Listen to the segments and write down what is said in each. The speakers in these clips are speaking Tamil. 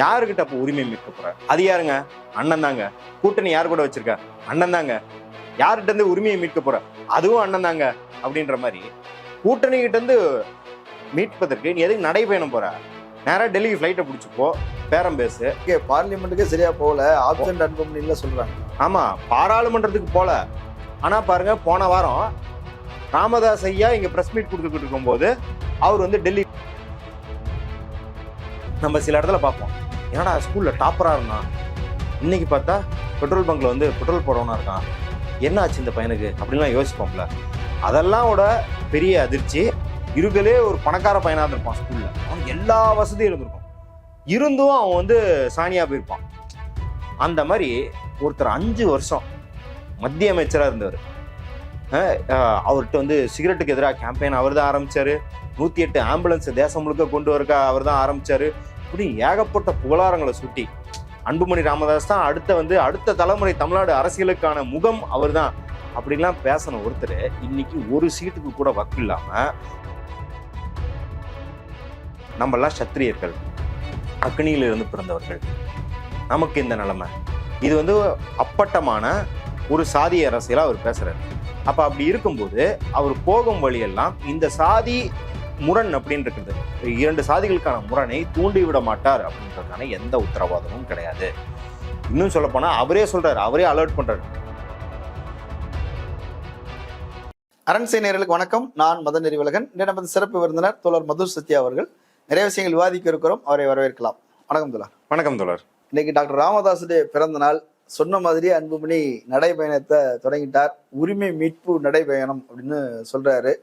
யாருக்கிட்ட அப்போ உரிமை மீட்க போற? அது யாருங்க? அண்ணன் தாங்க. கூட்டணி யார் கூட வச்சிருக்க? அண்ணன் தாங்க. யார்கிட்ட இருந்து உரிமையை மீட்க போற? அதுவும் அண்ணன் தாங்க. அப்படின்ற மாதிரி கூட்டணி கிட்ட இருந்து மீட்பதற்கு நீ எதுக்கு நடைபயணம் போற? நேரா டெல்லி ஃப்ளைட்டை பிடிச்சிப்போ பேரம் பேசு. பார்லிமெண்ட்டுக்கே சரியா போகல. ஆப்சண்ட் அனுப்ப சொல்றாங்க. ஆமா. பாராளுமன்றத்துக்கு போல. ஆனா பாருங்க போன வாரம் ராமதாஸ் ஐயா இங்க பிரஸ் மீட் கொடுத்துக்கிட்டு இருக்கும்போது அவர் வந்து டெல்லி நம்ம சில இடத்துல பார்ப்போம். என்னடா ஸ்கூலில் டாப்பராக இருந்தான்? இன்னைக்கு பார்த்தா பெட்ரோல் பங்க்ல வந்து பெட்ரோல் போடவனா இருக்கான். என்ன ஆச்சு இந்த பையனுக்கு? அப்படின்லாம் யோசிப்போம்ல. அதெல்லாம் விட பெரிய அதிர்ச்சி. இருக்கலே ஒரு பணக்கார பையனாக இருந்திருப்பான் ஸ்கூலில். அவன் எல்லா வசதியும் இருந்திருக்கும். இருந்தும் அவன் வந்து சாணியாக போயிருப்பான். அந்த மாதிரி ஒருத்தர் அஞ்சு வருஷம் மத்திய அமைச்சராக இருந்தவர். அவர்கிட்ட வந்து சிகரெட்டுக்கு எதிராக கேம்பெயின் அவர் தான் ஆரம்பித்தார் நூற்றி எட்டு ஆம்புலன்ஸ் தேசம் முழுக்க கொண்டு வரக்க அவர் தான் ஆரம்பித்தார் இப்படி ஏகப்பட்ட புகழாரங்களை சுட்டி அன்புமணி ராமதாஸ் தான் அடுத்த வந்து அடுத்த தலைமுறை தமிழ்நாடு அரசியலுக்கான முகம் அவர் தான் அப்படின்லாம் பேசின ஒருத்தர் இன்னைக்கு ஒரு சீட்டுக்கு கூட வக்கு இல்லாம நம்மெல்லாம் சத்திரியர்கள் அக்னியிலிருந்து பிறந்தவர்கள். நமக்கு இந்த நிலைமை. இது வந்து அப்பட்டமான ஒரு சாதி அரசியலா அவர் பேசுறாரு. அப்ப அப்படி இருக்கும்போது அவர் போகும் வழியெல்லாம் இந்த சாதி முரண் அப்படின்னு இருக்குது இரண்டு சாதிகளுக்கான முரணை தூண்டி விட மாட்டார் அப்படின்றதுக்கான எந்த உத்தரவாதமும் கிடையாது. இன்னும் சொல்ல போனா அவரே சொல்றாரு அவரே அலர்ட் பண்றாரு. அரண்சை நேயர்களுக்கு வணக்கம். நான் மதன் நெறிவலகன் இன்று நமது சிறப்பு விருந்தினர் தோழர் மதுர் சத்யா அவர்கள். நிறைய விஷயங்கள் விவாதிக்க இருக்கிறோம். அவரை வரவேற்கலாம். வணக்கம் தோழர். வணக்கம் தோழர். இன்னைக்கு டாக்டர் ராமதாசுடைய பிறந்த நாள். சொன்ன மாதிரியே அன்புமணி நடைபயணத்தை தொடங்கிட்டார். உரிமை மீட்பு நடைபயணம் அப்படின்னு சொல்றாரு.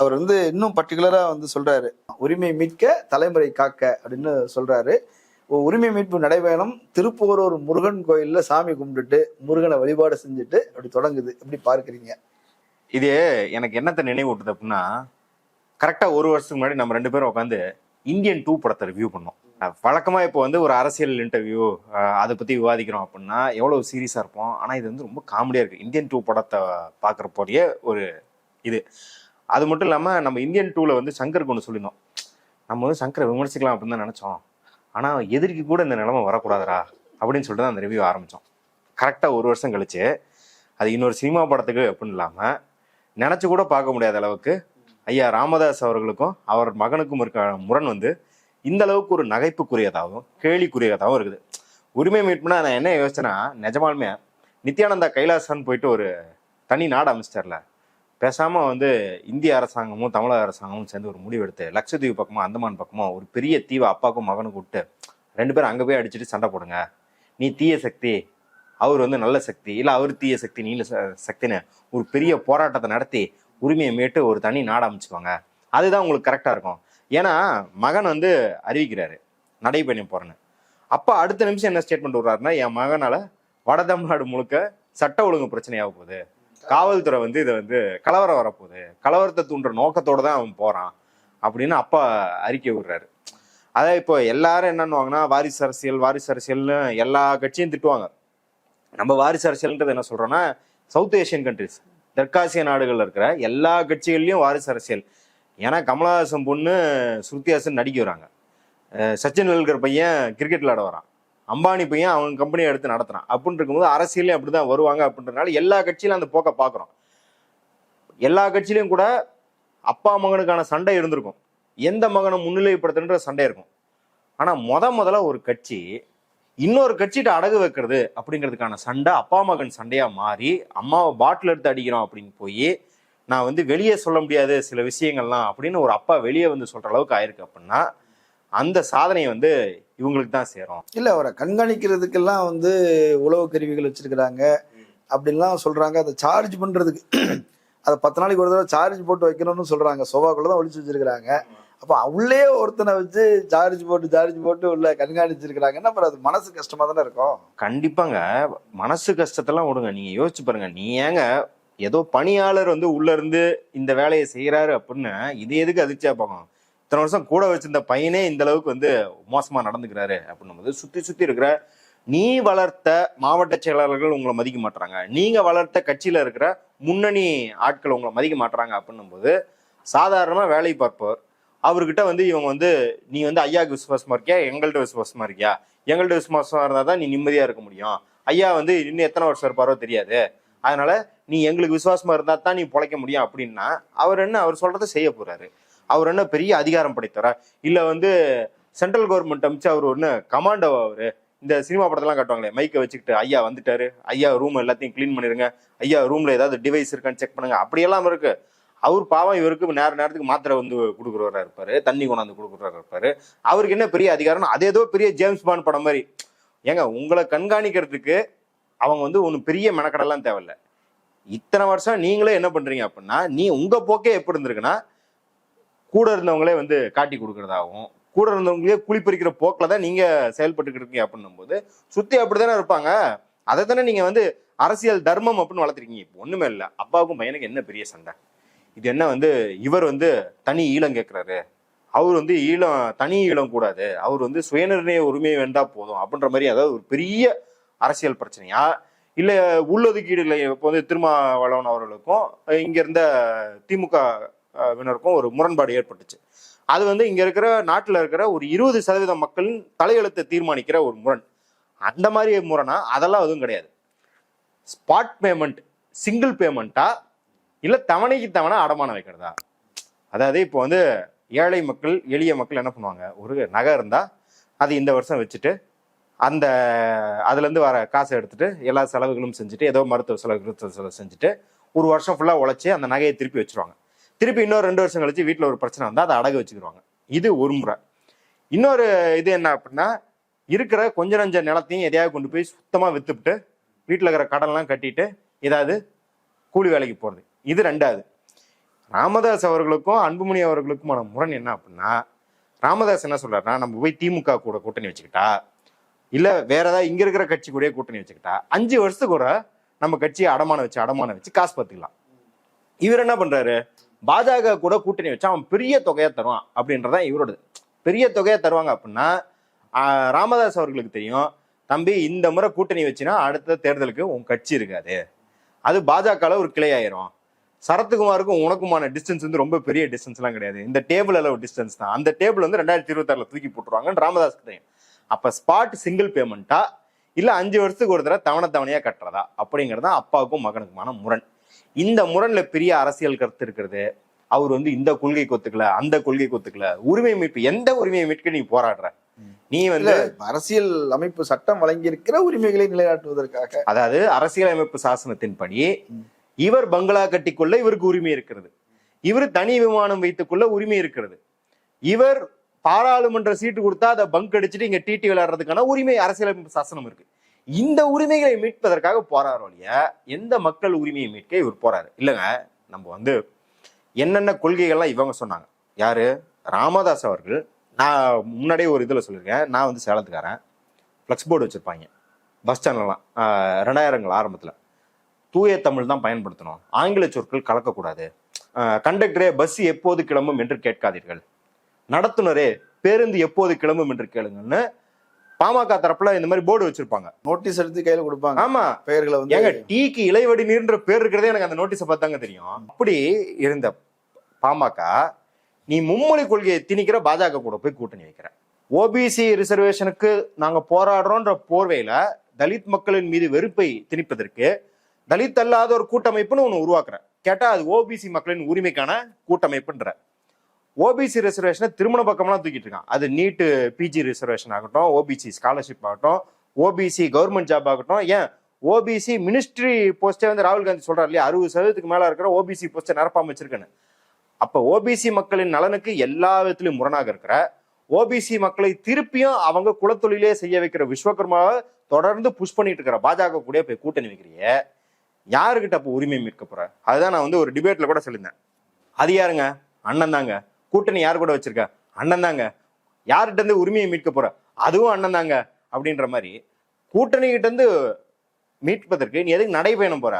அவர் வந்து இன்னும் பர்டிகுலரா வந்து சொல்றாரு. உரிமை மீட்க தலைமுறை காக்க அப்படின்னு சொல்றாரு. உரிமை மீட்பு நடைபயணம் திருப்போரூர் முருகன் கோயில்ல சாமி கும்பிட்டுட்டு முருகனை வழிபாடு செஞ்சுட்டு அப்படி தொடங்குது. எப்படி பார்க்குறீங்க? இது எனக்கு என்னத்தை நினைவூட்டுது அப்படின்னா கரெக்டா ஒரு வருஷத்துக்கு முன்னாடி நம்ம ரெண்டு பேரும் உட்காந்து இந்தியன் டூ படத்தை ரிவ்யூ பண்ணோம். வழக்கமாக வழக்கமா இப்போ வந்து ஒரு அரசியல் இன்டர்வியூ அதை பத்தி விவாதிக்கிறோம் அப்படின்னா எவ்வளவு சீரியஸா இருப்போம். ஆனா இது வந்து ரொம்ப காமெடியா இருக்கு. இந்தியன் டூ படத்தை பாக்குற ஒரு இது. அது மட்டும் இல்லாமல் நம்ம இந்தியன் டூவில் வந்து சங்கருக்கு ஒன்று சொல்லியிருந்தோம் நம்ம வந்து சங்கரை விமர்சிக்கலாம் அப்படின்னு தான் நினச்சோம். ஆனால் எதிரிக்கு கூட இந்த நிலமை வரக்கூடாதுடா அப்படின்னு சொல்லிட்டு தான் அந்த ரிவ்யூ ஆரம்பித்தோம் கரெக்டாக ஒரு வருஷம் கழிச்சு அது இன்னொரு சினிமா படத்துக்கு அப்படின்னு இல்லாமல் நினச்சி கூட பார்க்க முடியாத அளவுக்கு ஐயா ராமதாஸ் அவர்களுக்கும் அவர் மகனுக்கும் இருக்க முரண் வந்து இந்த அளவுக்கு ஒரு நகைப்புக்குரியதாகவும் கேலிக்குரியதாகவும் இருக்குது. உரிமை மீட்புனா நான் என்ன யோசிச்சேன்னா நிஜமாலுமே நித்யானந்தா கைலாசான்னு போயிட்டு ஒரு தனி நாடு அமைச்சிட்டார்ல. பேசாமல் வந்து இந்திய அரசாங்கமும் தமிழக அரசாங்கமும் சேர்ந்து ஒரு முடிவு எடுத்து லட்சத்தீவு பக்கமாக அந்தமான் பக்கமாக ஒரு பெரிய தீவை அப்பாவுக்கும் மகனுக்கு விட்டு ரெண்டு பேரும் அங்கே போய் அடிச்சுட்டு சண்டை போடுங்க. நீ தீய சக்தி அவர் வந்து நல்ல சக்தி இல்லை அவர் தீய சக்தி நீல ச- சக்தின்னு ஒரு பெரிய போராட்டத்தை நடத்தி உரிமையை மீட்டு ஒரு தனி நாடு அமைச்சுக்கோங்க அதுதான் உங்களுக்கு கரெக்டாக இருக்கும். ஏன்னா மகன் வந்து அறிவிக்கிறாரு நடைபயணம் போகிறேன்னு அப்போ அடுத்த நிமிஷம் என்ன ஸ்டேட்மெண்ட் விடுறாருன்னா என் மகனால் வட தமிழ்நாடு முழுக்க சட்ட ஒழுங்கு பிரச்சனையாக போகுது. காவல்துறை வந்து இதை வந்து கலவரம் வரப்போகுது. கலவரத்தை தூண்டுற நோக்கத்தோடு தான் அவன் போறான் அப்படின்னு அப்பா அறிக்கை விடுறாரு. அதான் இப்போ எல்லாரும் என்னன்னுவாங்கன்னா வாரிசு அரசியல் வாரிசு அரசியல்னு எல்லா கட்சியும் திட்டுவாங்க. நம்ம வாரிசு அரசியல்ன்றது என்ன சொல்கிறோன்னா சவுத் ஏஷியன் கண்ட்ரிஸ் தெற்காசிய நாடுகள்ல இருக்கிற எல்லா கட்சிகள்லயும் வாரிசு அரசியல். ஏன்னா கமலஹாசன் பொண்ணு ஸ்ருதிஹாசன் நடிக்க வராங்க. அஹ் சச்சின் வெல்கர் பையன் கிரிக்கெட் விளையாட வரான். அம்பானி பையன் அவங்க கம்பெனியை எடுத்து நடத்துறான். அப்படின்னு இருக்கும்போது அரசியலையும் அப்படிதான் வருவாங்க அப்படின்றனால எல்லா கட்சியிலும் அந்த போக்க பார்க்குறோம் எல்லா கட்சியிலையும் கூட அப்பா மகனுக்கான சண்டை இருந்திருக்கும். எந்த மகனை முன்னிலைப்படுத்துன்ற சண்டை இருக்கும். ஆனால் முத முதல்ல ஒரு கட்சி இன்னொரு கட்சிகிட்ட அடகு வைக்கிறது அப்படிங்கிறதுக்கான சண்டை அப்பா மகன் சண்டையாக மாறி அம்மாவை பாட்டில் எடுத்து அடிக்கிறோம் அப்படின்னு போய் நான் வந்து வெளியே சொல்ல முடியாது சில விஷயங்கள்லாம் அப்படின்னு ஒரு அப்பா வெளியே வந்து சொல்கிற அளவுக்கு ஆயிருக்கு அப்படின்னா அந்த சாதனையை வந்து இவங்களுக்கு தான் சேரும். இல்ல அவரை கண்காணிக்கிறதுக்கெல்லாம் வந்து உளவு கருவிகள் வச்சிருக்கிறாங்க. அப்படின்லாம் சொல்றாங்க. அதை சார்ஜ் பண்றதுக்கு அதை பத்து நாளைக்கு ஒரு தடவை சார்ஜ் போட்டு வைக்கணும்னு சொல்றாங்க. சோபாக்குள்ள தான் ஒளிச்சு வச்சிருக்கிறாங்க. அப்ப உள்ளே ஒருத்தனை வச்சு சார்ஜ் போட்டு சார்ஜ் போட்டு உள்ள கண்காணிச்சிருக்கிறாங்கன்னா அப்புறம் அது மனசு கஷ்டமா தானே இருக்கும்? கண்டிப்பாங்க. மனசு கஷ்டத்தெல்லாம் விடுங்க. நீங்க யோசிச்சு பாருங்க. நீ ஏங்க ஏதோ பணியாளர் வந்து உள்ள இருந்து இந்த வேலையை செய்யறாரு அப்படின்னு இது எதுக்கு அதிர்ச்சியா பார்க்கணும் இத்தனை வருஷம் கூட வச்சிருந்த பையனே இந்த அளவுக்கு வந்து மோசமா நடந்துக்கிறாரு அப்படின்னும் போது சுத்தி சுத்தி இருக்கிற நீ வளர்த்த மாவட்ட செயலாளர்கள் உங்களை மதிக்க மாட்டாங்க நீங்க வளர்த்த கட்சியில இருக்கிற முன்னணி ஆட்கள் உங்களை மதிக்க மாட்டாங்க அப்படின்னும் போது சாதாரணமா வேலை பார்ப்பவர் அவர்கிட்ட வந்து இவங்க வந்து நீ வந்து ஐயாவுக்கு விசுவாசமா இருக்கியா? எங்கள்கிட்ட விசுவாசமா இருக்கியா? எங்கள்கிட்ட விசுவாசமா இருந்தா தான் நீ நிம்மதியா இருக்க முடியும். ஐயா வந்து இன்னும் எத்தனை வருஷம் இருப்பாரோ தெரியாது. அதனால நீ எங்களுக்கு விசுவாசமா இருந்தா தான் நீ பொழைக்க முடியும். அப்படின்னா அவர் என்ன அவர் சொல்றதை செய்ய போறாரு. அவர் என்ன பெரிய அதிகாரம் படைத்தவரா இல்லை வந்து சென்ட்ரல் கவர்மெண்ட் அமைச்சு அவர் ஒன்று கமாண்டோ அவர்? இந்த சினிமா படத்தெல்லாம் காட்டுவாங்களே மைக்கை வச்சுக்கிட்டு ஐயா வந்துட்டாரு ஐயா ரூம் எல்லாத்தையும் க்ளீன் பண்ணிருங்க ஐயா ரூம்ல ஏதாவது டிவைஸ் இருக்கான்னு செக் பண்ணுங்க அப்படியெல்லாம் இருக்கு. அவர் பாவம் இவருக்கு நேர நேரத்துக்கு மாத்திரை வந்து கொடுக்குறவரா இருப்பாரு தண்ணி கொண்டாந்து கொடுக்குறவரா இருப்பாரு. அவருக்கு என்ன பெரிய அதிகாரம் அது ஏதோ பெரிய ஜேம்ஸ் பாண்ட் படம் மாதிரி. ஏங்க உங்களை கண்காணிக்கிறதுக்கு அவங்க வந்து ஒன்றும் பெரிய மெனக்கடெல்லாம் தேவையில்ல. இத்தனை வருஷம் நீங்களே என்ன பண்றீங்க அப்படின்னா நீ உங்க போக்கே எப்படி இருந்திருக்குன்னா கூட இருந்தவங்களே வந்து காட்டி கொடுக்கறதாகவும் கூட இருந்தவங்களே குளிப்பறிக்கிற போக்கில் தான் நீங்கள் செயல்பட்டுக்கிட்டு இருக்கீங்க அப்படின்னும் போது சுற்றி அப்படி தானே இருப்பாங்க? அதை தானே நீங்கள் வந்து அரசியல் தர்மம் அப்படின்னு வளர்த்துருக்கீங்க. இப்போ ஒன்றுமே இல்லை. அப்பாவுக்கும் பையனுக்கு என்ன பெரிய சண்டை? இது என்ன வந்து இவர் வந்து தனி ஈழம் கேட்குறாரு அவர் வந்து ஈழம் தனி ஈழம் கூடாது. அவர் வந்து சுயநிர்ணய உரிமை வேண்டா போதும் அப்படின்ற மாதிரி அதாவது ஒரு பெரிய அரசியல் பிரச்சனையா இல்லை உள்ளொதுக்கீடு இல்லை. இப்போ வந்து திருமாவளவன் அவர்களுக்கும் இங்கே இருந்த திமுக வினருக்கும் ஒரு முரண்பாடு ஏற்பட்டுச்சு. அது வந்து இங்க இருக்கிற நாட்டில் இருக்கிற ஒரு இருபது சதவீத மக்களின் தலையெழுத்தை தீர்மானிக்கிற ஒரு முரண். அந்த மாதிரி முரணா அதெல்லாம் எதுவும் கிடையாது. ஸ்பாட் பேமெண்ட் சிங்கிள் பேமெண்ட்டா இல்ல தவணைக்கு தவணை அடமானம் வைக்கிறதா? அதாவது இப்போ வந்து ஏழை மக்கள் எளிய மக்கள் என்ன பண்ணுவாங்க? ஒரு நகை இருந்தா அது இந்த வருஷம் வச்சுட்டு அந்த அதுலேருந்து வர காசை எடுத்துட்டு எல்லா செலவுகளும் செஞ்சுட்டு ஏதோ மருத்துவ செலவு செலவு செஞ்சுட்டு ஒரு வருஷம் ஃபுல்லாக உழைச்சி அந்த நகையை திருப்பி வச்சிருவாங்க. திருப்பி இன்னொரு ரெண்டு வருஷம் கழிச்சு வீட்டில் ஒரு பிரச்சனை வந்தால் அதை அடகு வச்சுக்கிடுவாங்க இது ஒரு முறை. இன்னொரு இது என்ன அப்படின்னா இருக்கிற கொஞ்ச நஞ்ச நிலத்தையும் எதையாவது கொண்டு போய் சுத்தமாக விற்றுப்புட்டு வீட்டில் இருக்கிற கடன்லாம் கட்டிட்டு ஏதாவது கூலி வேலைக்கு போகிறது இது ரெண்டாவது. ராமதாஸ் அவர்களுக்கும் அன்புமணி அவர்களுக்குமான முரண் என்ன அப்படின்னா ராமதாஸ் என்ன சொல்றாருன்னா நம்ம போய் திமுக கூட கூட்டணி வச்சுக்கிட்டா இல்லை வேற ஏதாவது இங்கே இருக்கிற கட்சி கூட கூட்டணி வச்சுக்கிட்டா அஞ்சு வருஷத்துக்கு கூட நம்ம கட்சியை அடமானம் வச்சு அடமானம் வச்சு காசு பார்த்துக்கலாம் இவர் என்ன பண்றாரு? பாஜக கூட கூட்டணி வச்சா அவன் பெரிய தொகையை தருவான் அப்படின்றதான் இவரோடது. பெரிய தொகையை தருவாங்க அப்படின்னா ராமதாஸ் அவர்களுக்கு தெரியும் தம்பி இந்த முறை கூட்டணி வச்சுன்னா அடுத்த தேர்தலுக்கு உன் கட்சி இருக்காது. அது பாஜகவில் ஒரு கிளை ஆயிரும் சரத்குமாருக்கும் உனக்குமான டிஸ்டன்ஸ் வந்து ரொம்ப பெரிய டிஸ்டன்ஸ்லாம் கிடையாது. இந்த டேபிள் அளவு டிஸ்டன்ஸ் தான். அந்த டேபிள் வந்து ரெண்டாயிரத்தி இருபத்தாறுல தூக்கி போட்டுருவாங்கன்னு ராமதாஸ் தெரியும். அப்போ ஸ்பாட் சிங்கிள் பேமெண்ட்டா இல்லை அஞ்சு வருஷத்துக்கு ஒரு தடவை தவணை தவணையாக கட்டுறதா? அப்படிங்கிறது தான் அப்பாவுக்கும் மகனுக்குமான முரண். இந்த முரண்ல பெரிய அரசியல் கருத்து இருக்கிறது. அவர் வந்து இந்த கொள்கை கொத்துக்கல அந்த கொள்கை கொத்துக்கல. உரிமை மீட்பு எந்த உரிமையை மீட்க நீ போராடுற? நீ வந்து அரசியல் அமைப்பு சட்டம் வழங்கி இருக்கிற உரிமைகளை நிலைநாட்டுவதற்காக. அதாவது அரசியலமைப்பு சாசனத்தின்படி இவர் பங்களா கட்டிக்கொள்ள இவருக்கு உரிமை இருக்கிறது. இவர் தனி விமானம் வைத்துக்கொள்ள உரிமை இருக்கிறது. இவர் பாராளுமன்ற சீட்டு கொடுத்தா அதை பங்க் அடிச்சுட்டு இங்க டிடி விளையாடுறதுக்கான உரிமை அரசியலமைப்பு சாசனம் இருக்கு. இந்த உரிமைகளை மீட்பதற்காக போறாரு ஒழிய எந்த மக்கள் உரிமையை மீட்க இவர் போறாரு? இல்லைங்க நம்ம வந்து என்னென்ன கொள்கைகள்லாம் இவங்க சொன்னாங்க. யாரு? ராமதாஸ் அவர்கள். நான் முன்னாடியே ஒரு இதில் சொல்லியிருக்கேன். நான் வந்து சேலத்துக்காரன். ஃப்ளெக்ஸ் போர்டு வச்சுருப்பாங்க. பஸ் ஸ்டாண்ட்லாம் ரெண்டாயிரங்கள் ஆரம்பத்தில். தூய தமிழ் தான் பயன்படுத்தணும். ஆங்கில சொற்கள் கலக்கக்கூடாது. கண்டக்டரே பஸ் எப்போது கிளம்பும் என்று கேட்காதீர்கள். நடத்துனரே பேருந்து எப்போது கிளம்பும் என்று கேளுங்கன்னு பாமக தரப்புல இந்த மாதிரி போர்டு வச்சிருப்பாங்க. நோட்டீஸ் எடுத்து கையில கொடுப்பாங்க. ஆமா. பெயர்களை வந்து ஏங்க டீக்கு இளைவடி நீர்ன்ற பேர் இருக்கிறதே எனக்கு அந்த நோட்டீஸை பார்த்தாங்க தெரியும். அப்படி இருந்த பாமக நீ மும்மொழி கொள்கையை திணிக்கிற பாஜக கூட போய் கூட்டணி வைக்கிற. ஓபிசி ரிசர்வேஷனுக்கு நாங்க போராடுறோன்ற போர்வையில தலித் மக்களின் மீது வெறுப்பை திணிப்பதற்கு தலித் அல்லாத ஒரு கூட்டமைப்புன்னு ஒண்ணு உருவாக்குற. கேட்டா அது ஓபிசி மக்களின் உரிமைக்கான கூட்டமைப்புன்ற. ஓபிசி ரிசர்வேஷனை திருமண பக்கம்லாம் தூக்கிட்டு இருக்கான். அது நீட்டு பிஜி ரிசர்வேஷன் ஆகட்டும் ஓபிசி ஸ்காலர்ஷிப் ஆகட்டும் ஓபிசி கவர்மெண்ட் ஜாப் ஆகட்டும். ஏன்? ஓபிசி மினிஸ்ட்ரி போஸ்டே வந்து ராகுல் காந்தி சொல்றாரு இல்லையா? அறுபது சதவீதத்துக்கு மேல இருக்கிற ஓபிசி போஸ்டை நிரப்பாம வச்சிருக்கேன்னு. அப்ப ஓபிசி மக்களின் நலனுக்கு எல்லா விதத்திலும் முரணாக இருக்கிற ஓபிசி மக்களை திருப்பியும் அவங்க குலத்தொழிலே செய்ய வைக்கிற விஸ்வகர்மாவை தொடர்ந்து புஷ் பண்ணிட்டு இருக்கிற பாஜக கூட போய் கூட்டணி வைக்கிறீங்க யாருக்கிட்ட அப்போ உரிமை மீட்க போற? அதுதான் நான் வந்து ஒரு டிபேட்ல கூட சொல்லியிருந்தேன். அது யாருங்க? அண்ணன் தாங்க. கூட்டணி யார் கூட வச்சிருக்க? அண்ணன் தாங்க. யார்கிட்ட இருந்து உரிமையை மீட்க போற? அதுவும் அண்ணன் தாங்க. அப்படின்ற மாதிரி கூட்டணி கிட்ட இருந்து மீட்பதற்கு நீ எதுக்கு நடைபயணம் போற?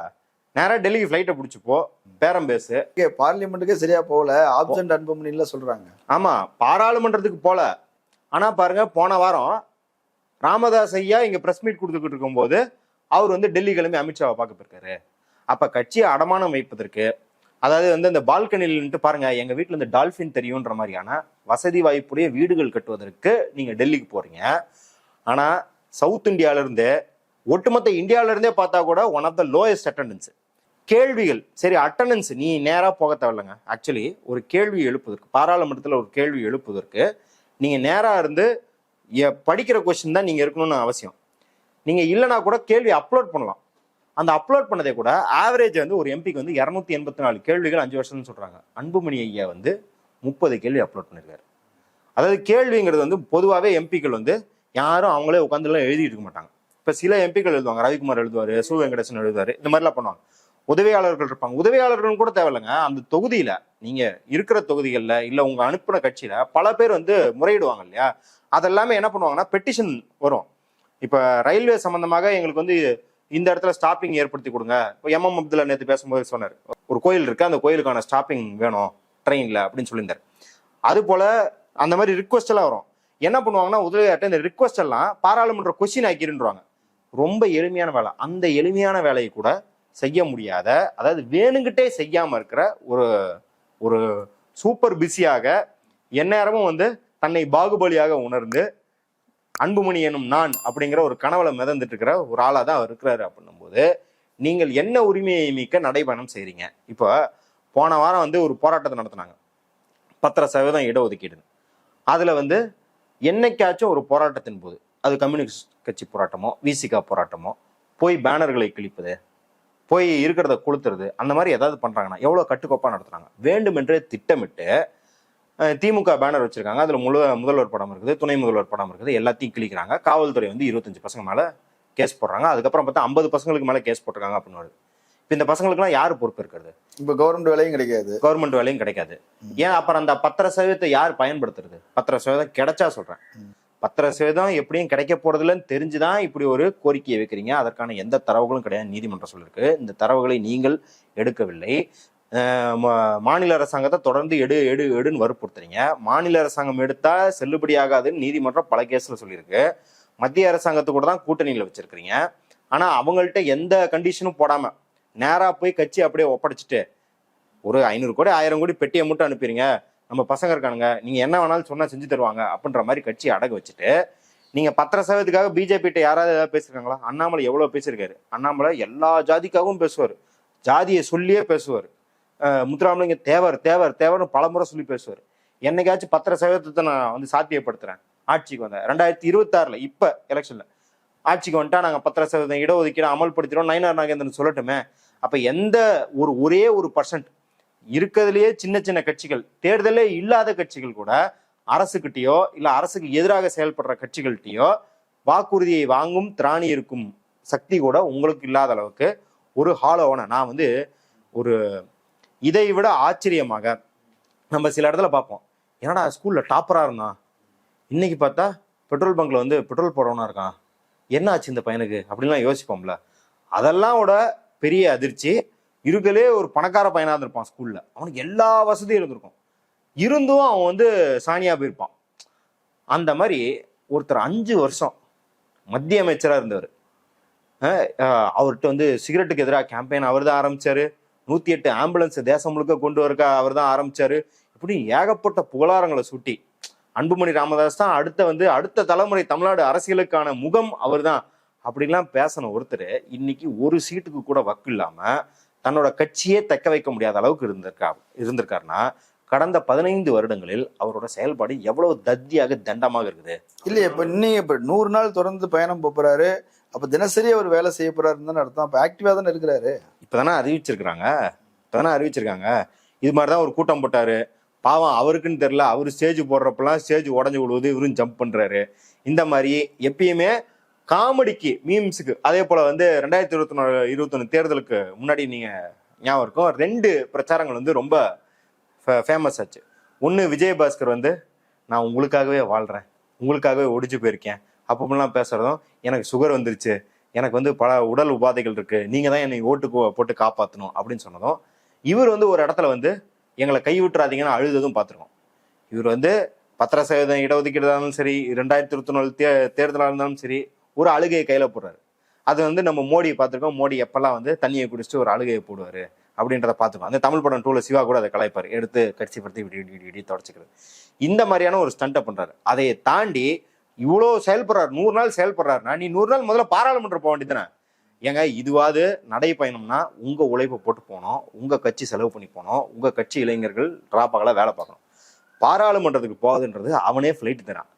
நேரா டெல்லிக்கு ஃபிளைட்டை பிடிச்சி போ. பேரம் பேசு. பார்லிமெண்ட்டுக்கே சரியா போகல. ஆப்சென்ட் அன்புமணில சொல்றாங்க. ஆமா பாராளுமன்றத்துக்கு போல. ஆனா பாருங்க போன வாரம் ராமதாஸ் ஐயா இங்க பிரஸ் மீட் கொடுத்துக்கிட்டு இருக்கும்போது அவர் வந்து டெல்லி கிளம்பி அமித்ஷாவை பார்க்க போயிருக்காரு. அப்ப கட்சியை அடமானம் வைப்பதற்கு அதாவது வந்து இந்த பால்கனிலின்ட்டு பாருங்க எங்க வீட்டுல இந்த டால்பின் தெரியுன்ற மாதிரியான வசதி வாய்ப்புடைய வீடுகள் கட்டுவதற்கு நீங்க டெல்லிக்கு போறீங்க. ஆனா சவுத் இந்தியால இருந்து ஒட்டுமொத்த இந்தியால இருந்தே பார்த்தா கூட one of the lowest attendance கேள்விகள் சரி அட்டண்டன்ஸ் நீ நேராக போக தேவையில்லைங்க. ஆக்சுவலி ஒரு கேள்வி எழுப்புவதற்கு பாராளுமன்றத்தில் ஒரு கேள்வி எழுப்புவதற்கு நீங்கள் நேராக இருந்து படிக்கிற கொஸ்டின் தான் நீங்கள் இருக்கணும்னு அவசியம். நீங்கள் இல்லைனா கூட கேள்வி அப்லோட் பண்ணலாம். அந்த அப்லோட் பண்ணதே கூட ஆவரேஜ் வந்து ஒரு எம்பிக்கு வந்து இரநூத்தி எண்பத்தி நாலு கேள்விகள் அஞ்சு வருஷம்னு சொல்றாங்க. அன்புமணி ஐயா வந்து முப்பது கேள்வி அப்லோட் பண்ணியிருக்காரு அதாவது கேள்விங்கிறது வந்து பொதுவாகவே எம்பிக்கள் வந்து யாரும் அவங்களே உட்காந்துலாம் எழுதிட்டு இருக்க மாட்டாங்க. இப்போ சில எம்பிக்கள் எழுதுவாங்க. ரவிக்குமார் எழுதுவார் சு. வெங்கடேசன் எழுதுவார் இந்த மாதிரிலாம் பண்ணுவாங்க. உதவியாளர்கள் இருப்பாங்க. உதவியாளர்கள் கூட தேவையில்லைங்க. அந்த தொகுதியில் நீங்கள் இருக்கிற தொகுதிகளில் இல்லை உங்கள் அனுப்பின கட்சியில் பல பேர் வந்து முறையிடுவாங்க இல்லையா? அதெல்லாமே என்ன பண்ணுவாங்கன்னா பெட்டிஷன் வரும். இப்போ ரயில்வே சம்பந்தமாக எங்களுக்கு வந்து இந்த இடத்துல ஸ்டாப்பிங் ஏற்படுத்தி கொடுங்க. இப்போ எம்எம் அப்துல்லா நேற்று பேசும்போது சொன்னார். ஒரு கோயில் இருக்கு அந்த கோயிலுக்கான ஸ்டாப்பிங் வேணும் ட்ரெயின்ல அப்படின்னு சொல்லியிருந்தார். அது போல அந்த மாதிரி ரிக்வஸ்ட் எல்லாம் வரும். என்ன பண்ணுவாங்கன்னா உதவியாட்ட இந்த ரிக்வஸ்ட் எல்லாம் பாராளுமன்ற கொஸ்டின் ஆக்கிருன்றாங்க. ரொம்ப எளிமையான வேலை. அந்த எளிமையான வேலையை கூட செய்ய முடியாத அதாவது வேணுங்கிட்டே செய்யாம இருக்கிற ஒரு ஒரு சூப்பர் பிஸியாக எந்நேரமும் வந்து தன்னை பாகுபலியாக உணர்ந்து அன்புமணி எனும் நான் அப்படிங்கிற ஒரு கனவுல மிதந்துட்டு இருக்கிற ஒரு ஆளா தான் அவர் இருக்கிறாரு அப்படின்னும்போது நீங்கள் என்ன உரிமையை மீக்க நடைபயணம் செய்றீங்க? இப்போ போன வாரம் வந்து ஒரு போராட்டத்தை நடத்தினாங்க. பத்திர சதவீதம் இடஒதுக்கீடு அதுல வந்து என்னைக்காச்சும் ஒரு போராட்டத்தின் போது அது கம்யூனிஸ்ட் கட்சி போராட்டமோ விசிகா போராட்டமோ போய் பேனர்களை கிழிப்பது போய் இருக்கிறத கொளுத்துறது அந்த மாதிரி ஏதாவது பண்றாங்கன்னா எவ்வளவு கட்டுக்கோப்பா நடத்துறாங்க? வேண்டுமென்றே திட்டமிட்டு திமுக பேனர் வச்சிருக்காங்க. அதுல முழு முதல்வர் படம் இருக்குது துணை முதல்வர் படம் இருக்குது எல்லாத்தையும் கிழிக்கிறாங்க. காவல்துறை வந்து இருபத்தஞ்சு பசங்க மேல கேஸ் போடுறாங்க. அதுக்கப்புறம் பார்த்தா ஐம்பது பசங்களுக்கு மேல கேஸ் போட்டிருக்காங்க அப்படின்னு இப்போ இந்த பசங்களுக்குலாம் யார் பொறுப்பு இருக்கிறது? இப்ப கவர்மெண்ட் வேலையும் கிடைக்காது. கவர்மெண்ட் வேலையும் கிடைக்காது. ஏன் அப்புறம் அந்த பத்திர சதவீதத்தை யார் பயன்படுத்துறது? பத்திர சதவீதம் கிடைச்சா சொல்றேன். பத்திர சதவீதம் எப்படியும் கிடைக்க போறதில்லன்னு தெரிஞ்சுதான் இப்படி ஒரு கோரிக்கையை வைக்கிறீங்க. அதற்கான எந்த தரவுகளும் கிடையாது. நீதிமன்றம் சொல்லிருக்கு இந்த தரவுகளை நீங்கள் எடுக்கவில்லை. மாநில அரசாங்கத்தை தொடர்ந்து எடு எடு எடுன்னு வற்புறுத்துறீங்க. மாநில அரசாங்கம் எடுத்தா செல்லுபடியாகாதுன்னு நீதிமன்றம் பல கேஸில் சொல்லியிருக்கு. மத்திய அரசாங்கத்து கூட தான் கூட்டணியில் வச்சிருக்கிறீங்க. ஆனால் அவங்கள்ட்ட எந்த கண்டிஷனும் போடாம நேராக போய் கட்சி அப்படியே ஒப்படைச்சிட்டு ஒரு ஐநூறு கோடி ஆயிரம் கோடி பெட்டியை மட்டும் அனுப்பிடுங்க. நம்ம பசங்க இருக்கானுங்க நீங்கள் என்ன வேணாலும் சொன்னால் செஞ்சு தருவாங்க அப்படின்ற மாதிரி கட்சியை அடகு வச்சுட்டு நீங்கள் பத்திர சதவீதத்துக்காக பிஜேபிகிட்ட யாராவது ஏதாவது பேசியிருக்காங்களா அண்ணாமலை எவ்வளோ பேசியிருக்காரு? அண்ணாமலை எல்லா ஜாதிக்காகவும் பேசுவார். ஜாதியை சொல்லியே பேசுவார். முத்துராமலிங்க தேவர் தேவர் தேவர்னு பலமுறை சொல்லி பேசுவார். என்னைக்காச்சும் பத்திர சதவீதத்தை நான் வந்து சாத்தியப்படுத்துறேன். ஆட்சிக்கு வந்தேன். ரெண்டாயிரத்தி இருபத்தாறுல இப்போ எலெக்ஷன்ல ஆட்சிக்கு வந்துட்டா நாங்கள் பத்திர சதவீதம் இடஒதுக்கீடு அமல்படுத்திடுவோம். நயனார் நாகேந்திரன் சொல்லட்டுமே. அப்போ எந்த ஒரு ஒரே ஒரு பர்சன்ட் இருக்கிறதுலையே சின்ன சின்ன கட்சிகள் தேர்தலே இல்லாத கட்சிகள் கூட அரசுக்கிட்டேயோ இல்லை அரசுக்கு எதிராக செயல்படுற கட்சிகள்கிட்டயோ வாக்குறுதியை வாங்கும் திராணி இருக்கும் சக்தி கூட உங்களுக்கு இல்லாத அளவுக்கு ஒரு ஹாலோவான நான் வந்து ஒரு இதை விட ஆச்சரியமாக நம்ம சில இடத்துல பார்ப்போம். என்னடா ஸ்கூலில் டாப்பராக இருந்தான் இன்னைக்கு பார்த்தா பெட்ரோல் பங்க்ல வந்து பெட்ரோல் போடுறவனா இருக்கான். என்ன ஆச்சு இந்த பையனுக்கு? அப்படின்லாம் யோசிப்போம்ல. அதெல்லாம் விட பெரிய அதிர்ச்சி. இருக்கலே ஒரு பணக்கார பையனாக இருந்திருப்பான் ஸ்கூலில் அவனுக்கு எல்லா வசதியும் இருந்திருக்கும். இருந்தும் அவன் வந்து சாணியாக போயிருப்பான். அந்த மாதிரி ஒருத்தர் அஞ்சு வருஷம் மத்திய அமைச்சராக இருந்தவர். அவர்கிட்ட வந்து சிகரெட்டுக்கு எதிராக கேம்பெயின் அவர் தான் ஆரம்பித்தார் நூத்தி எட்டு ஆம்புலன்ஸ் தேசம் முழுக்க கொண்டு வரக்க அவர் தான் ஆரம்பிச்சாரு. இப்படி ஏகப்பட்ட புகழாரங்களை சுட்டி. அன்புமணி ராமதாஸ் தான் அடுத்த வந்து அடுத்த தலைமுறை தமிழ்நாடு அரசியலுக்கான முகம் அவர்தான் அப்படிலாம் பேசின ஒருத்தர் இன்னைக்கு ஒரு சீட்டுக்கு கூட வக்கு இல்லாம தன்னோட கட்சியே தக்க வைக்க முடியாத அளவுக்கு இருந்திருக்கா இருந்திருக்காருன்னா கடந்த பதினைந்து வருடங்களில் அவரோட செயல்பாடு எவ்வளவு தத்தியாக தண்டமாக இருக்குது? இல்லையே இப்ப இன்னும் இப்ப நூறு நாள் தொடர்ந்து பயணம் போறாரு. அப்ப தினசரி அவர் வேலை செய்ய போறாருன்னு தானே அர்த்தம். அப்ப ஆக்டிவா தானே இருக்கிறாரு. இப்பதானே அறிவிச்சிருக்கிறாங்க? இப்பதானே அறிவிச்சிருக்காங்க? இது மாதிரி தான் ஒரு கூட்டம் போட்டார். பாவம் அவருக்குன்னு தெரில அவர் ஸ்டேஜ் போடுறப்பெல்லாம் ஸ்டேஜ் உடஞ்சு விழுவுது இவரும் ஜம்ப் பண்ணுறாரு இந்த மாதிரி எப்பயுமே காமெடிக்கு மீம்ஸுக்கு அதே போல் வந்து ரெண்டாயிரத்தி இருபத்தி நாலு தேர்தலுக்கு முன்னாடி நீங்கள் ஞாபகம் இருக்கும் ரெண்டு பிரச்சாரங்கள் வந்து ரொம்ப ஃபேமஸ் ஆச்சு. ஒன்று விஜயபாஸ்கர் வந்து நான் உங்களுக்காகவே வாழ்கிறேன் உங்களுக்காகவே ஒடிச்சு போயிருக்கேன். அப்பப்பெல்லாம் பேசுறதும் எனக்கு சுகர் வந்துருச்சு. எனக்கு வந்து பல உடல் உபாதைகள் இருக்கு. நீங்க தான் என்னை ஓட்டு போட்டு காப்பாற்றணும் அப்படின்னு சொன்னதும் இவர் வந்து ஒரு இடத்துல வந்து எங்களை கைவிட்டுறாதீங்கன்னு அழுததும் பார்த்துருக்கோம். இவர் வந்து பத்திர சதவீதம் இடஒதுக்கீடு இருந்தாலும் சரி ரெண்டாயிரத்தி இருபத்தி நாலு தே தேர்தலாக இருந்தாலும் சரி ஒரு அழுகையை கையில் போடுறாரு. அது வந்து நம்ம மோடியை பார்த்துருக்கோம். மோடி எப்பெல்லாம் வந்து தண்ணியை குடிச்சிட்டு ஒரு அழுகையை போடுவார் அப்படின்றத பார்த்துக்கோ அந்த தமிழ் படம் டூவில் சிவா கூட அதை கலைப்பார் எடுத்து கட்சி இப்படி இப்படி இப்படி தொடச்சிக்கிறது. இந்த மாதிரியான ஒரு ஸ்டண்ட்டை பண்ணுறாரு அதை தாண்டி இவ்வளோ செயல்படுறாரு நூறு நாள் செயல்படுறாருனா நீ நூறு நாள் முதல்ல பாராளுமன்றம் போக வேண்டியதுதானே? ஏங்க இதுவாது நடைப்பயணம்னா உங்கள் உழைப்பை போட்டு போனோம் உங்கள் கட்சி செலவு பண்ணி போனோம் உங்கள் கட்சி இளைஞர்கள் டிராப்பாகலாம் வேலை பார்க்கணும். பாராளுமன்றத்துக்கு போகுதுன்றது அவனே ஃப்ளைட் தரான்.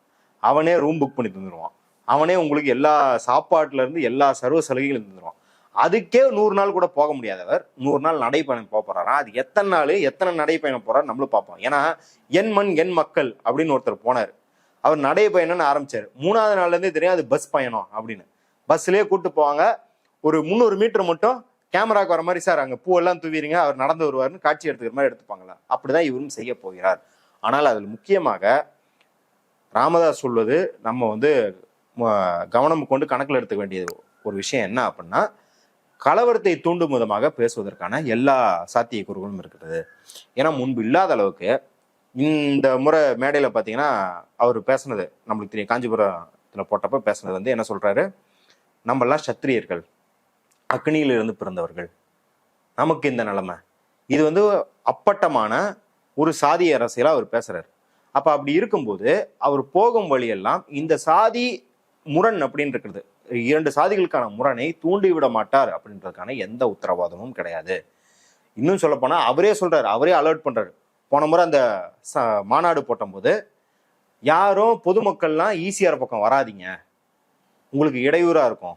அவனே ரூம் புக் பண்ணி தந்துடுவான் அவனே உங்களுக்கு எல்லா சாப்பாட்டிலேருந்து எல்லா சர்வ சலுகைகளும் தந்துடுவான் அதுக்கே நூறு நாள் கூட போக முடியாதவர். நூறு நாள் நடைப்பயணம் போக போறாரா? அது எத்தனை நாள் எத்தனை நடைப்பயணம் போறாரு நம்மளும் பார்ப்போம். ஏன்னா என் மண் என் மக்கள் அப்படின்னு ஒருத்தர் போனார். அவர் நடை பயணம்னு ஆரம்பிச்சார். மூணாவது நாள்லேருந்தே தெரியும் அது பஸ் பயணம் அப்படின்னு. பஸ்லேயே கூப்பிட்டு போவாங்க. ஒரு முந்நூறு மீட்டர் மட்டும் கேமராக்கு வர மாதிரி சார் அங்கே பூவெல்லாம் தூவிடுங்க. அவர் நடந்து வருவாருன்னு காட்சி எடுத்துக்கிற மாதிரி எடுத்துப்பாங்களா? அப்படிதான் இவரும் செய்ய போகிறார். ஆனால் அதில் முக்கியமாக ராமதாஸ் சொல்வது நம்ம வந்து கவனம் கொண்டு கணக்கில் எடுத்துக்க வேண்டியது ஒரு விஷயம் என்ன அப்படின்னா கலவரத்தை தூண்டும் விதமாக பேசுவதற்கான எல்லா சாத்தியக்கூறுகளும் இருக்கிறது. ஏன்னா முன்பு இல்லாத அளவுக்கு இந்த முறை மேடையில் பார்த்தீங்கன்னா அவர் பேசுனது நம்மளுக்கு தெரியும் காஞ்சிபுரத்தில் போட்டப்போ பேசுனது வந்து என்ன சொல்கிறாரு நம்மெல்லாம் சத்திரியர்கள். அக்னியிலிருந்து பிறந்தவர்கள். நமக்கு இந்த நிலைமை. இது வந்து அப்பட்டமான ஒரு சாதி அரசியலாக அவர் பேசுறாரு. அப்ப அப்படி இருக்கும்போது அவர் போகும் வழியெல்லாம் இந்த சாதி முரண் அப்படின்னு இருக்கிறது. இரண்டு சாதிகளுக்கான முரணை தூண்டிவிட மாட்டார் அப்படின்றதுக்கான எந்த உத்தரவாதமும் கிடையாது. இன்னும் சொல்ல போனா அவரே சொல்றாரு அவரே அலர்ட் பண்றாரு. போன முறை அந்த ச- மாநாடு போட்டபோது யாரும் பொதுமக்கள்லாம் ஈசிஆர் பக்கம் வராதீங்க. உங்களுக்கு இடையூறாக இருக்கும்.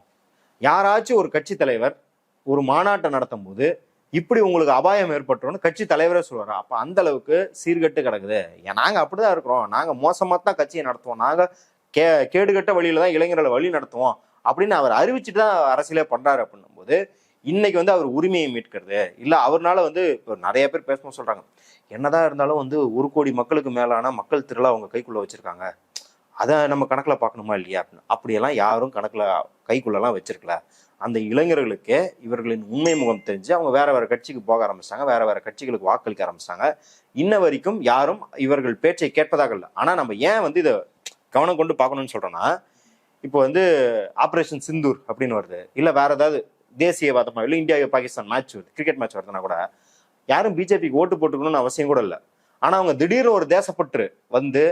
யாராச்சும் ஒரு கட்சி தலைவர் ஒரு மாநாட்டை நடத்தும் போது இப்படி உங்களுக்கு அபாயம் ஏற்பட்டுரும்னு கட்சி தலைவரே சொல்லுவார். அப்போ அந்த அளவுக்கு சீர்கெட்டு கிடக்குது. ஏன் அப்படி அப்படிதான் இருக்கிறோம். நாங்கள் மோசமாக தான் கட்சியை நடத்துவோம். நாங்கள் கே கேடுகட்ட வழியில தான் இளைஞர்களை வழி நடத்துவோம். அப்படின்னு அவர் அறிவிச்சுட்டு தான் அரசியலே பண்ணுறாரு அப்படின்னும் போது இன்னைக்கு வந்து அவர் உரிமையை மீட்கிறது. இல்லை அவர்னால வந்து இப்போ நிறைய பேர் பேசணும்னு சொல்கிறாங்க என்னதான் இருந்தாலும் வந்து ஒரு கோடி மக்களுக்கு மேலான மக்கள் திருவிழா அவங்க கைக்குள்ளே வச்சுருக்காங்க. அதை நம்ம கணக்கில் பார்க்கணுமா இல்லையா? அப்படின்னு. அப்படியெல்லாம் யாரும் கணக்கில் கைக்குள்ளெல்லாம் வச்சிருக்கல. அந்த இளைஞர்களுக்கு இவர்களின் உண்மை முகம் தெரிஞ்சு அவங்க வேற வேற கட்சிக்கு போக ஆரம்பிச்சாங்க வேற வேற கட்சிகளுக்கு வாக்களிக்க ஆரம்பிச்சாங்க. இன்ன வரைக்கும் யாரும் இவர்கள் பேச்சை கேட்பதாக இல்லை. ஆனால் நம்ம ஏன் வந்து இதை கவனம் கொண்டு பார்க்கணும்னு சொல்றோம்னா இப்போ வந்து ஆப்ரேஷன் சிந்தூர் அப்படின்னு வருது. இல்லை வேற ஏதாவது தேசியவாதமாக இல்லை இந்தியா பாகிஸ்தான் மேட்ச் வருது கிரிக்கெட் மேட்ச் வருதுன்னா கூட யாரும் பிஜேபிக்கு ஓட்டு போட்டுக்கணும்னு அவசியம் கூட இல்லை. ஆனால் அவங்க திடீர்னு ஒரு தேசப்பற்று வந்து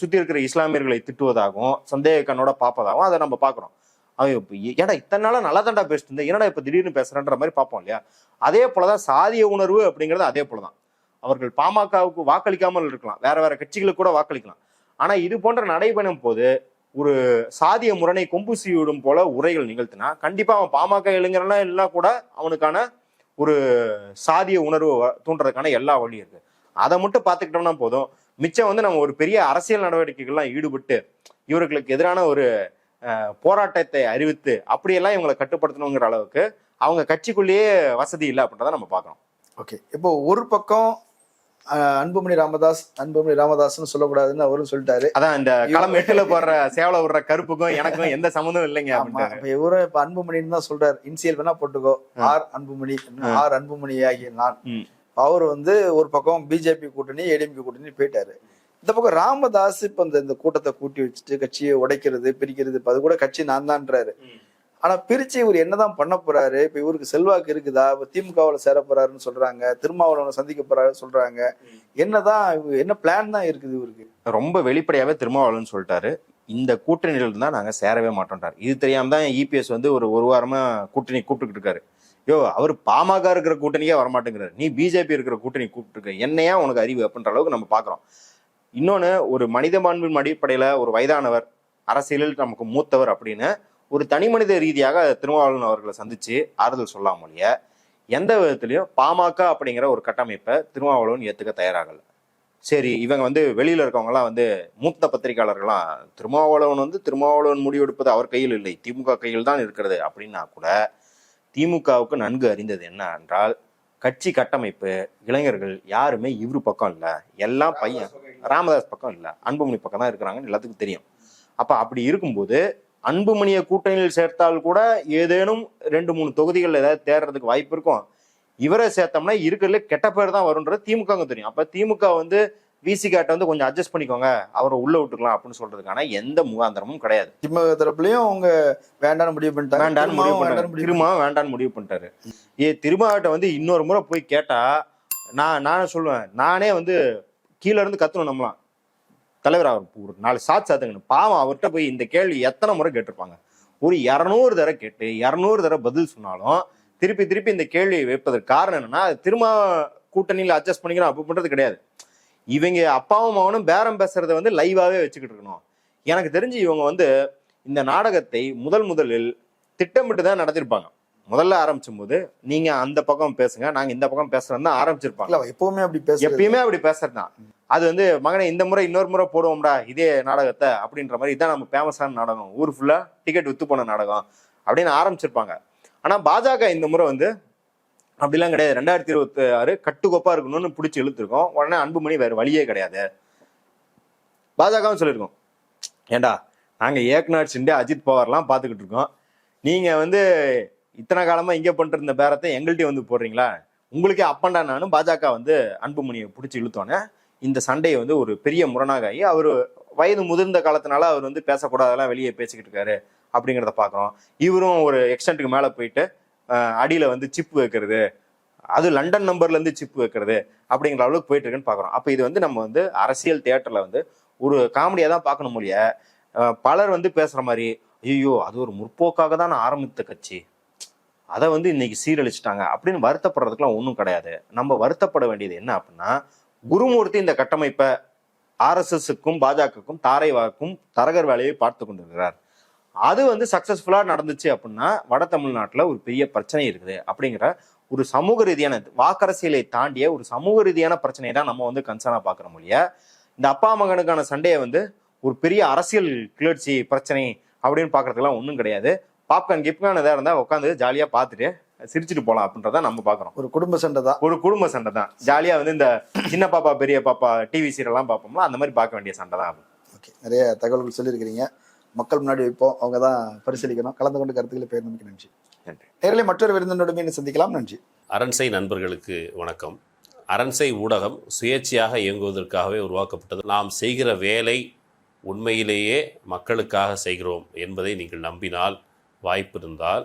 சுற்றி இருக்கிற இஸ்லாமியர்களை திட்டுவதாகவும் சந்தேக கண்ணோட பார்ப்பதாகவும் அதை நம்ம பார்க்குறோம் அவன் இப்போ ஏன்னா இத்தனை நாளாக நல்லா தாண்டா பேசிட்டு இருந்தேன் என்னடா இப்போ திடீர்னு பேசுகிறேன்ற மாதிரி பார்ப்போம் இல்லையா? அதே போலதான் சாதிய உணர்வு அப்படிங்கிறது அதே போலதான். அவர்கள் பாமகவுக்கு வாக்களிக்காமல் இருக்கலாம் வேற வேற கட்சிகளுக்கு கூட வாக்களிக்கலாம். ஆனால் இது போன்ற நடைபயணம் போது ஒரு சாதிய முரணை கொம்பு சீவிடும் போல உரைகள் நிகழ்த்தினா கண்டிப்பா அவன் பாமக இளைஞர்லாம் எல்லாம் கூட அவனுக்கான ஒரு சாதிய உணர்வு வ- தூண்டுறதுக்கான எல்லா வழியும் இருக்கு. அதை மட்டும் பார்த்துக்கிட்டோம்னா போதும். மிச்சம் வந்து நம்ம ஒரு பெரிய அரசியல் நடவடிக்கைகள்லாம் ஈடுபட்டு இவர்களுக்கு எதிரான ஒரு போராட்டத்தை அறிவித்து அப்படியெல்லாம் இவங்களை கட்டுப்படுத்தணுங்கிற அளவுக்கு அவங்க கட்சிக்குள்ளேயே வசதி இல்லை அப்படின்றத நம்ம பார்க்கணும். ஓகே. இப்போ ஒரு பக்கம் அன்புமணி ராமதாஸ் அன்புமணி ராமதாஸ்னு சொல்லக்கூடாதுன்னு அவரும் சொல்லிட்டாரு. அதான் இந்த களம் எட்டுல போடுற சேவல விடுற கருப்புக்கும் எனக்கும் எந்த சம்மந்தம் இல்லைங்க இப்ப இவரும் இப்ப அன்புமணின்னு தான் சொல்றாரு. இன்சியல் வேணா போட்டுக்கோ. ஆர் அன்புமணி ஆர் அன்புமணி ஆகிய நான். அவர் வந்து ஒரு பக்கம் பிஜேபி கூட்டணி ஏடிஎம்கே கூட்டணி போயிட்டாரு. இந்த பக்கம் ராமதாஸ் இப்ப இந்த இந்த கூட்டத்தை கூட்டி வச்சுட்டு கட்சியை உடைக்கிறது பிரிக்கிறது அது கூட கட்சி நான் தான்றாரு ஆனா பிரிச்சு இவர் என்னதான் பண்ண போறாரு? இப்ப இவருக்கு செல்வாக்கு இருக்குதா? இப்ப திமுகவுல சேர போறாருன்னு சொல்றாங்க. திருமாவளவனை சந்திக்க போறாரு சொல்றாங்க. என்னதான் என்ன பிளான் தான் இருக்குது இவருக்கு? ரொம்ப வெளிப்படையாவே திருமாவளவன் சொல்லிட்டாரு. இந்த கூட்டணியில இருந்தா நாங்க சேரவே மாட்டோம்ட்டார். இது தெரியாம தான் இபிஎஸ் வந்து ஒரு ஒரு வாரமா கூட்டணி கூப்பிட்டுக்கிட்டு இருக்காரு. யோ அவர் பாமக இருக்கிற கூட்டணிக்கே வரமாட்டேங்கிறாரு. நீ பிஜேபி இருக்கிற கூட்டணி கூப்பிட்டுருக்க. என்னையா உனக்கு அறிவு அப்படின்ற அளவுக்கு நம்ம பாக்குறோம். இன்னொன்னு ஒரு மனித மாண்பின் அடிப்படையில ஒரு வயதானவர் அரசியலில் நமக்கு மூத்தவர் அப்படின்னு ஒரு தனி மனித ரீதியாக திருமாவளவன் அவர்களை சந்திச்சு ஆறுதல் சொல்லாம ஒழிய எந்த விதத்திலையும் பாமக அப்படிங்கிற ஒரு கட்டமைப்பை திருமாவளவன் ஏத்துக்க தயாராகல. சரி இவங்க வந்து வெளியில இருக்கவங்கலாம் வந்து மூத்த பத்திரிகையாளர்கள்லாம் திருமாவளவன் வந்து திருமாவளவன் முடிவெடுப்பது அவர் கையில் இல்லை திமுக கையில் தான் இருக்கிறது அப்படின்னா கூட திமுகவுக்கு நன்கு அறிந்தது என்ன என்றால் கட்சி கட்டமைப்பு இளைஞர்கள் யாருமே இவரு பக்கம் இல்ல எல்லாம் பையன் ராமதாஸ் பக்கம் இல்ல அன்புமணி பக்கம் தான் இருக்கிறாங்கன்னு எல்லாத்துக்கும் தெரியும். அப்ப அப்படி இருக்கும்போது அன்புமணியை கூட்டணியில் சேர்த்தால் கூட ஏதேனும் ரெண்டு மூணு தொகுதிகள் ஏதாவது தேர்றதுக்கு வாய்ப்பு இருக்கும். இவரை சேர்த்தோம்னா இருக்கிறதுல கெட்ட பேர் தான் வரும்ன்றது திமுகவுக்கு தெரியும். அப்ப திமுக வந்து விசி காட்ட வந்து கொஞ்சம் அட்ஜஸ்ட் பண்ணிக்கோங்க. அவரை உள்ள விட்டுக்கலாம் அப்படின்னு சொல்றதுக்கான எந்த முகாந்திரமும் கிடையாது. திமுக தரப்புலயும் அவங்க வேண்டாம்னு முடிவு பண்ணிட்டாங்க. வேண்டான்னு முடிவு முடிவு திருமாவும் வேண்டான்னு முடிவு பண்ணிட்டாரு. ஏ திருமாவட்ட வந்து இன்னொரு முறை போய் கேட்டா நான் நான் சொல்லுவேன். நானே வந்து கீழ இருந்து கத்தணும் நம்மளாம் தலைவர் அவர் ஒரு நாலு சாத் சாத்துங்க பாவம் அவர்கிட்ட போய் இந்த கேள்வி எத்தனை முறை கேட்டிருப்பாங்க? ஒரு இரநூறு தடவை கேட்டு இரநூறு தடவை பதில் சொன்னாலும் திருப்பி திருப்பி இந்த கேள்வியை வைப்பதற்கு காரணம் என்னன்னா அது திரும்ப கூட்டணியில் அட்ஜஸ்ட் பண்ணிக்கணும் அப்படி பண்றது கிடையாது. இவங்க அப்பாவும் மகனும் பேரம் பேசுறத வந்து லைவாவே வச்சுக்கிட்டு இருக்கணும். எனக்கு தெரிஞ்சு இவங்க வந்து இந்த நாடகத்தை முதல் முதலில் திட்டமிட்டு தான் நடத்திருப்பாங்க. முதல்ல ஆரம்பிச்சும் போது நீங்க அந்த பக்கம் பேசுங்க நாங்க இந்த பக்கம் பேசுறோம் தான் ஆரம்பிச்சிருப்பாங்க. இல்ல எப்பவுமே அப்படி பேசுறது எப்பயுமே அப்படி பேசுறதுதான் அது வந்து மகனை இந்த முறை இன்னொரு முறை போடுவோம்டா இதே நாடகத்தை அப்படின்ற மாதிரி இதான் நம்ம ஃபேமஸான நாடகம். ஊர் ஃபுல்லாக டிக்கெட் வித்து போன நாடகம் அப்படின்னு ஆரம்பிச்சிருப்பாங்க. ஆனால் பாஜக இந்த முறை வந்து அப்படிலாம் கிடையாது. ரெண்டாயிரத்தி இருபத்தி ஆறு கட்டுக்கோப்பாக இருக்கணும்னு பிடிச்சி இழுத்துருக்கோம். உடனே அன்புமணி வேறு வழியே கிடையாது. பாஜகவும் சொல்லியிருக்கோம். ஏண்டா நாங்கள் ஏக்நாத் சிண்டே அஜித் பவார்லாம் பார்த்துக்கிட்டு இருக்கோம். நீங்கள் வந்து இத்தனை காலமாக இங்கே பண்ணிட்டு இருந்த பேரத்தை எங்கள்கிட்டயும் வந்து போடுறீங்களா? உங்களுக்கே அப்பண்டா நானும் பாஜக வந்து அன்புமணியை பிடிச்சி இழுத்தோன்னே இந்த சண்டையை வந்து ஒரு பெரிய முரணாக ஆகி அவர் வயது முதிர்ந்த காலத்தினால அவர் வந்து பேசக்கூடாதெல்லாம் வெளியே பேசிக்கிட்டு இருக்காரு அப்படிங்கிறத பார்க்குறோம். இவரும் ஒரு எக்ஸ்டென்ட்டுக்கு மேலே போயிட்டு அடியில் வந்து சிப்பு வைக்கிறது அது லண்டன் நம்பர்லேருந்து சிப்பு வைக்கிறது அப்படிங்கிற அளவுக்கு போயிட்டு இருக்குன்னு பார்க்குறோம். அப்போ இது வந்து நம்ம வந்து அரசியல் தேட்டரில் வந்து ஒரு காமெடியாக தான் பார்க்கணும் மொழிய பலர் வந்து பேசுகிற மாதிரி ஐயோ அது ஒரு முற்போக்காக தான் ஆரம்பித்த கட்சி. அதை வந்து இன்னைக்கு சீரழிச்சிட்டாங்க அப்படின்னு வருத்தப்படுறதுக்குலாம் ஒன்றும் கிடையாது. நம்ம வருத்தப்பட வேண்டியது என்ன அப்படின்னா குருமூர்த்தி இந்த கட்டமைப்பை ஆர்எஸ்எஸ்க்கும் பாஜகக்கும் தாரை வாக்கும் தரகர் வேலையை பார்த்து கொண்டிருக்கிறார். அது வந்து சக்ஸஸ்ஃபுல்லாக நடந்துச்சு அப்படின்னா வட தமிழ்நாட்டில் ஒரு பெரிய பிரச்சனை இருக்குது அப்படிங்கிற ஒரு சமூக ரீதியான வாக்கரசியலை தாண்டிய ஒரு சமூக ரீதியான பிரச்சனையை தான் நம்ம வந்து கன்சர்னாக பார்க்குற இல்லையா இந்த அப்பா மகனுக்கான சண்டையை வந்து ஒரு பெரிய அரசியல் கிளர்ச்சி பிரச்சனை அப்படின்னு பார்க்குறதுக்கெல்லாம் ஒன்றும் கிடையாது. பாப்கார்ன் கிப்கான் எதாக இருந்தால் உட்காந்து ஜாலியாக பார்த்துட்டு சிரிச்சுட்டு போலாம் அப்படின்றத நம்ம பாக்குறோம் ஒரு குடும்ப சண்டை தான். ஒரு குடும்ப சண்டை தான். ஜாலியா வந்து இந்த சின்ன பாப்பா பெரிய பாப்பா டிவி சீரியல்லாம் பார்ப்போம்ல அந்த மாதிரி பார்க்க வேண்டிய சண்டை தான். ஓகே. நிறைய தகவல்கள் சொல்லியிருக்கிறீங்க. மக்கள் முன்னாடி வைப்போம் அவங்க தான் பரிசீலிக்கணும். கலந்து கொண்டு கருத்துக்களை பேர் நன்றி. நன்றி. நேரிலே மற்றொரு விருந்தினோடு சந்திக்கலாம். நன்றி. அரண்சை நண்பர்களுக்கு வணக்கம். அரண்சை ஊடகம் சுயேட்சையாக இயங்குவதற்காகவே உருவாக்கப்பட்டது. நாம் செய்கிற வேலை உண்மையிலேயே மக்களுக்காக செய்கிறோம் என்பதை நீங்கள் நம்பினால் வாய்ப்பு இருந்தால்